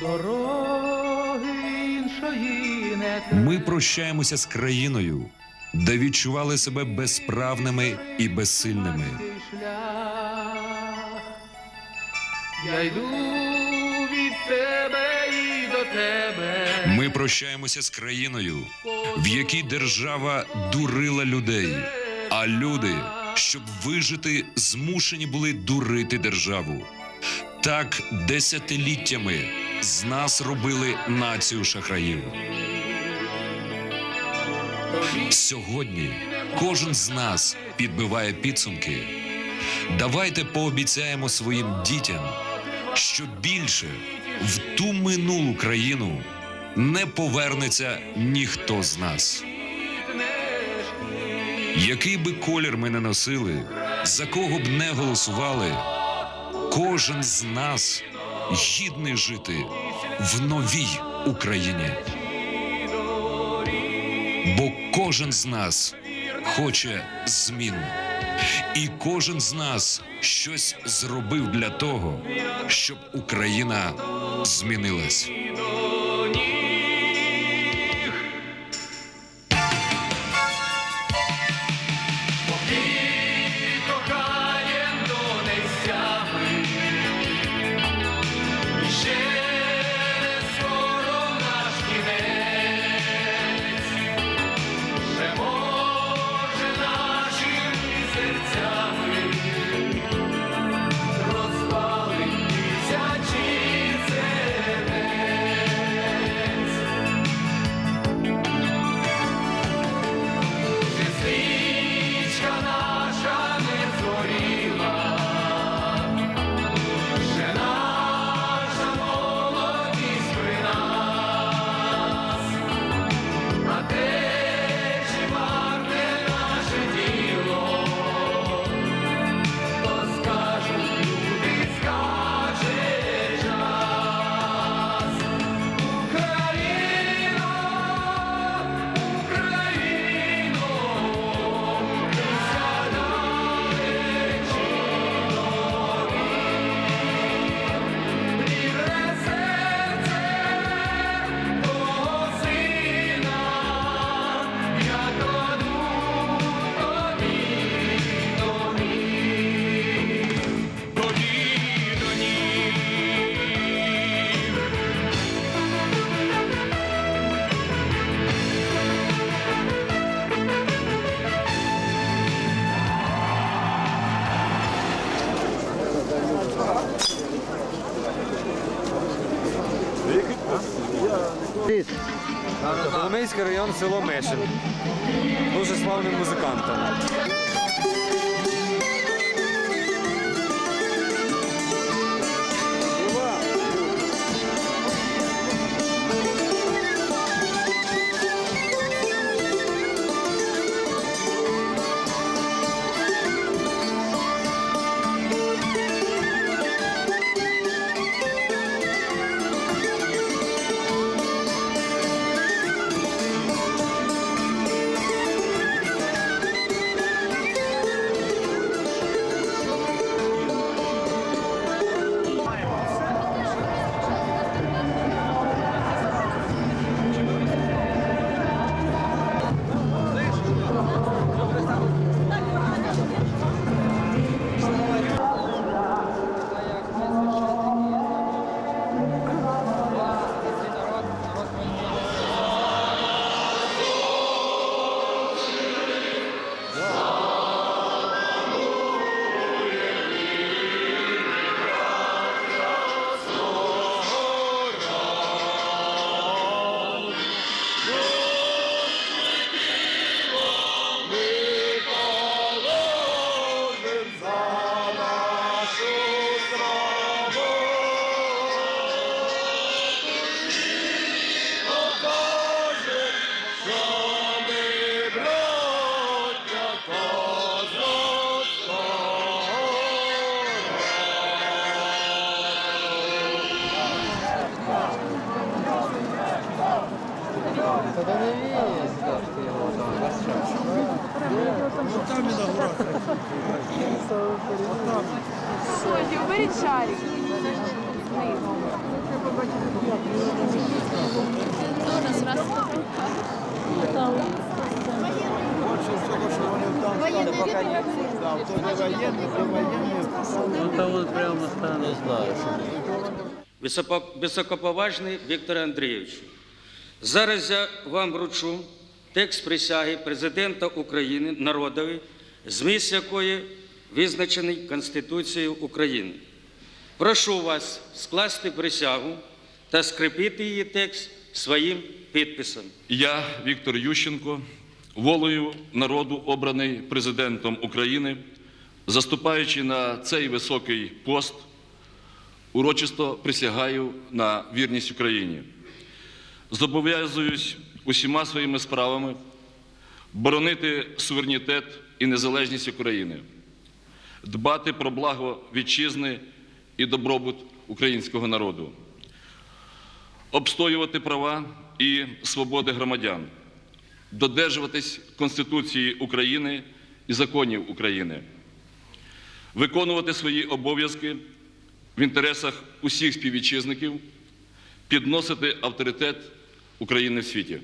Дороги іншої не Ми прощаємося з країною, де відчували себе безправними і безсильними. Я йду від тебе і до тебе. Ми прощаємося з країною, в якій держава дурила людей, а люди, щоб вижити, змушені були дурити державу. Так десятиліттями з нас робили націю шахраїв. Сьогодні кожен з нас підбиває підсумки. Давайте пообіцяємо своїм дітям, що більше в ту минулу країну не повернеться ніхто з нас. Який би колір ми не носили, за кого б не голосували, кожен з нас гідний жити в новій Україні. Бо кожен з нас хоче змін. І кожен з нас щось зробив для того, щоб Україна змінилась. Село Мешин. Дуже славним музикантом. Соня, уберіть шарик. Високо- Високоповажний Віктор Андрійович, зараз я вам вручу текст присяги президента України народові, зміст якої визначений Конституцією України. Прошу вас скласти присягу та скріпити її текст своїм підписом. Я, Віктор Ющенко, волею народу, обраний президентом України, заступаючи на цей високий пост, урочисто присягаю на вірність Україні. Зобов'язуюсь усіма своїми справами боронити суверенітет і незалежність України, дбати про благо вітчизни і добробут українського народу обстоювати права і свободи громадян, додержуватись Конституції України і законів України, виконувати свої обов'язки в інтересах усіх співвітчизників, підносити авторитет України в світі.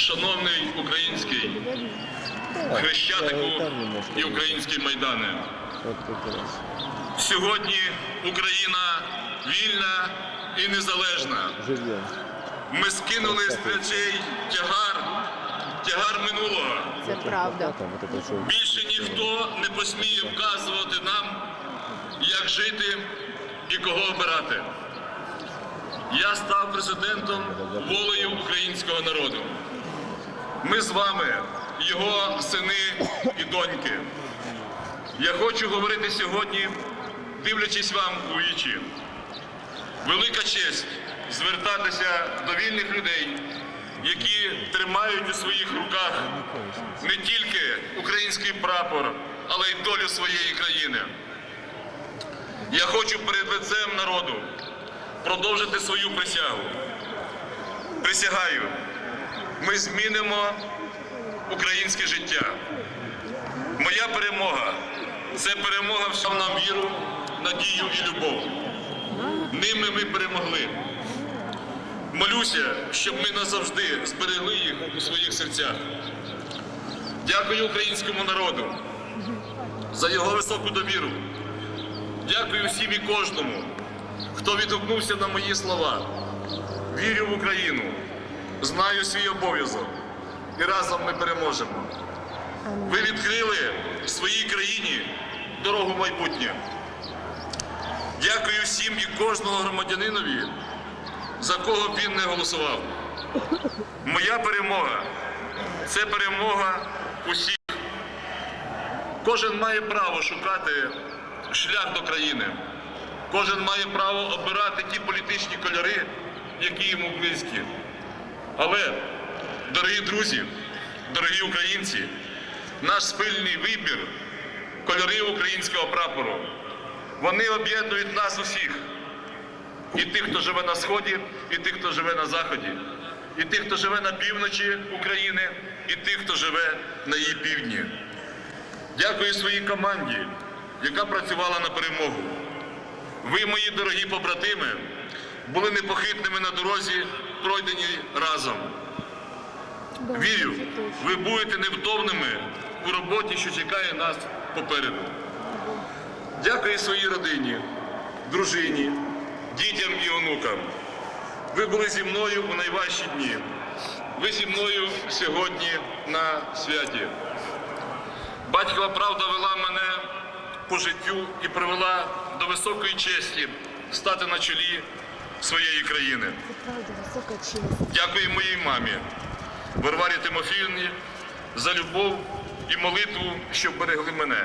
Шановний український хрещатику і український майдане. Сьогодні Україна вільна і незалежна. Ми скинули з плечей тягар, тягар минулого. Це правда. Більше ніхто не посміє вказувати нам, як жити і кого обирати. Я став президентом волею українського народу. Ми з вами, його сини і доньки. Я хочу говорити сьогодні, дивлячись вам у вічі. Велика честь звертатися до вільних людей, які тримають у своїх руках не тільки український прапор, але й долю своєї країни. Я хочу перед лицем народу продовжити свою присягу. Присягаю, ми змінимо українське життя. Моя перемога це перемога всім нам віру, надію і любов. Ними ми перемогли. Молюся, щоб ми назавжди зберегли їх у своїх серцях. Дякую українському народу за його високу довіру. Дякую всім і кожному, хто відгукнувся на мої слова. Вірю в Україну, знаю свій обов'язок і разом ми переможемо. Ви відкрили своїй країні дорогу майбутнє. Дякую всім і кожному громадянинові, за кого б він не голосував. Моя перемога це перемога усіх. Кожен має право шукати шлях до країни. Кожен має право обирати ті політичні кольори, які йому близькі. Але, дорогі друзі, дорогі українці, наш спільний вибір кольори українського прапору. Вони об'єднують нас усіх. І тих, хто живе на сході, і тих, хто живе на заході, і тих, хто живе на півночі України, і тих, хто живе на її півдні. Дякую своїй команді, яка працювала на перемогу. Ви, мої дорогі побратими, були непохитними на дорозі, пройденій разом. Вірю, ви будете невтомними у роботі, що чекає нас попереду. Дякую своїй родині, дружині, дітям і онукам. Ви були зі мною у найважчі дні. Ви зі мною сьогодні на святі. Батькова правда вела мене по життю і привела до високої честі стати на чолі своєї країни. Дякую моїй мамі, Варварі Тимофіївні, за любов і молитву, що берегли мене.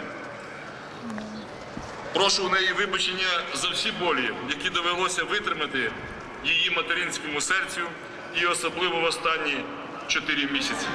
Прошу у неї вибачення за всі болі, які довелося витримати її материнському серцю і особливо в останні чотири місяці.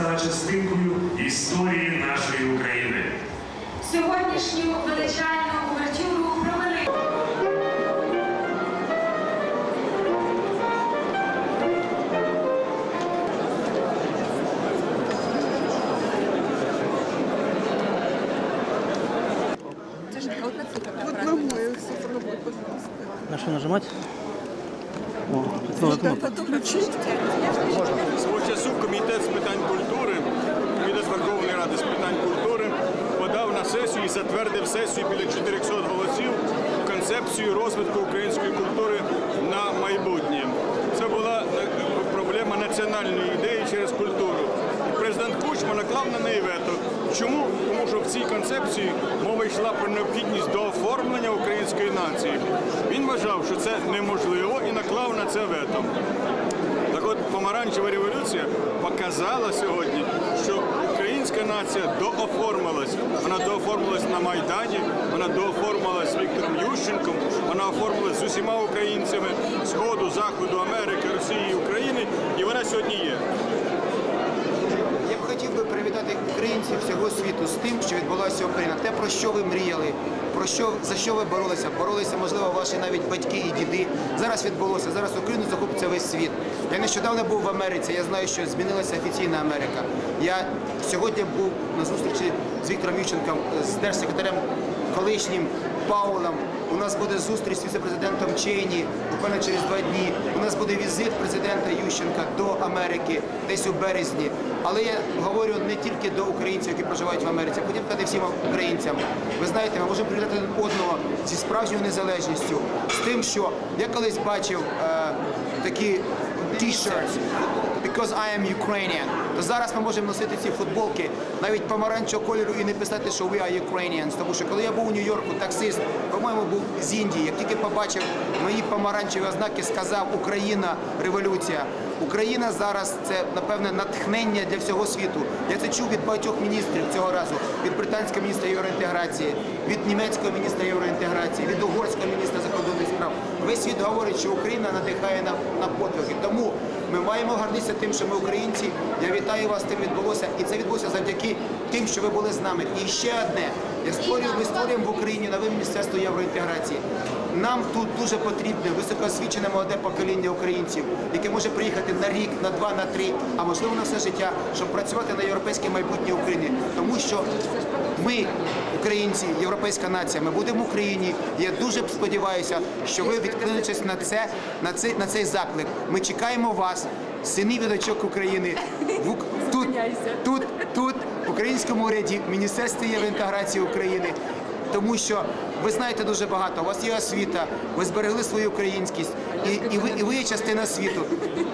стала частинкою історії нашої України. Сьогоднішню величальну увертюру провели. На що нажимати? Свого часу Затвердив сесію біля 400 голосів концепцію розвитку української культури на майбутнє. Це була е, проблема національної ідеї через культуру. Президент Кучма наклав на неї вето. Чому? Тому що в цій концепції мова йшла про необхідність дооформлення української нації. Він вважав, що це неможливо і наклав на це вето. Так от помаранчева революція показала сьогодні, нація дооформилась. Вона дооформилась на Майдані, вона дооформилась з Віктором Ющенком, вона оформилась з усіма українцями Сходу, Заходу, Америки, Росії, України, і вона сьогодні є. Я б хотів би привітати українців всього світу з тим, що відбулася Україна. Те, про що ви мріяли, про що за що ви боролися? Боролися, можливо, ваші навіть батьки і діди. Зараз відбулося. Зараз Україну захопиться весь світ. Я нещодавно був в Америці. Я знаю, що змінилася офіційна Америка. Я сьогодні був на зустрічі з Віктором Ющенком, з держсекретарем колишнім Паулом. У нас буде зустріч з віцепрезидентом Чейні буквально через два дні. У нас буде візит президента Ющенка до Америки десь у березні. Але я говорю не тільки до українців, які проживають в Америці. потім хотів сказати всім українцям. Ви знаєте, ми можемо привітати одного зі справжньою незалежністю, з тим, що я колись бачив е, такі t-shirts, because I am Ukrainian. То зараз ми можемо носити ці футболки навіть помаранчевого кольору і не писати, що we are Ukrainians. Тому що коли я був у Нью-Йорку, таксист, по-моєму, був з Індії. Як тільки побачив мої помаранчеві ознаки, сказав Україна, революція. Україна зараз це напевне натхнення для всього світу. Я це чув від багатьох міністрів цього разу, від британського міністра євроінтеграції, від німецького міністра євроінтеграції, від угорського міністра закордонних справ. Весь світ говорить, що Україна надихає на, на подвиги. Тому Ми маємо гордитися тим, що ми українці. Я вітаю вас, тим відбулося, і це відбулося завдяки тим, що ви були з нами. І ще одне. Я створюю, ми створюємо в Україні нове міністерство євроінтеграції. Нам тут дуже потрібне високоосвічене молоде покоління українців, яке може приїхати на рік, на два, на три, а можливо на все життя, щоб працювати на європейське майбутнє України. Тому що ми, українці, європейська нація, ми будемо в Україні. Я дуже сподіваюся, що ви відклинетесь на це, на цей на цей заклик. Ми чекаємо вас, синів і дочок України, тут, тут, тут, в українському уряді, в Міністерстві євроінтеграції України. Тому що ви знаєте дуже багато, у вас є освіта, ви зберегли свою українськість, і, і, ви, і ви є частина світу.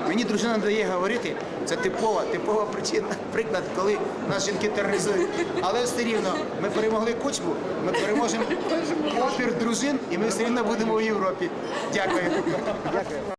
Мені дружина дає говорити, це типова, типова причина, приклад, коли нас жінки тероризують. Але все рівно ми перемогли кучбу, ми переможемо опір дружин, і ми все рівно будемо в Європі. Дякую. Дякую.